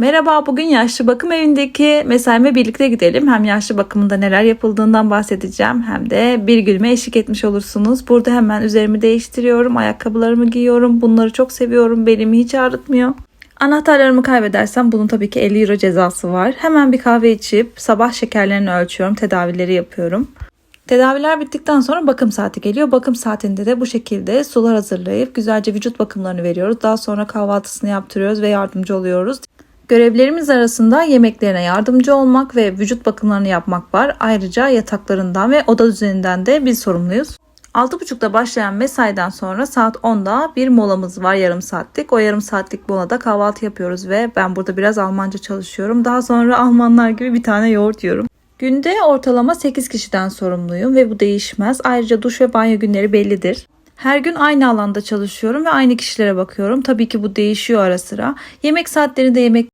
Merhaba, bugün yaşlı bakım evindeki mesaime birlikte gidelim. Hem yaşlı bakımında neler yapıldığından bahsedeceğim hem de bir gülme eşlik etmiş olursunuz. Burada hemen üzerimi değiştiriyorum, ayakkabılarımı giyiyorum. Bunları çok seviyorum, belimi hiç ağrıtmıyor. Anahtarlarımı kaybedersem bunun tabii ki 50 euro cezası var. Hemen bir kahve içip sabah şekerlerini ölçüyorum, tedavileri yapıyorum. Tedaviler bittikten sonra bakım saati geliyor. Bakım saatinde de bu şekilde sular hazırlayıp güzelce vücut bakımlarını veriyoruz. Daha sonra kahvaltısını yaptırıyoruz ve yardımcı oluyoruz. Görevlerimiz arasında yemeklerine yardımcı olmak ve vücut bakımlarını yapmak var. Ayrıca yataklarından ve oda düzeninden de biz sorumluyuz. 6.30'da başlayan mesaiden sonra saat 10'da bir molamız var yarım saatlik. O yarım saatlik molada kahvaltı yapıyoruz ve ben burada biraz Almanca çalışıyorum. Daha sonra Almanlar gibi bir tane yoğurt yiyorum. Günde ortalama 8 kişiden sorumluyum ve bu değişmez. Ayrıca duş ve banyo günleri bellidir. Her gün aynı alanda çalışıyorum ve aynı kişilere bakıyorum. Tabii ki bu değişiyor ara sıra. Yemek saatlerinde yemek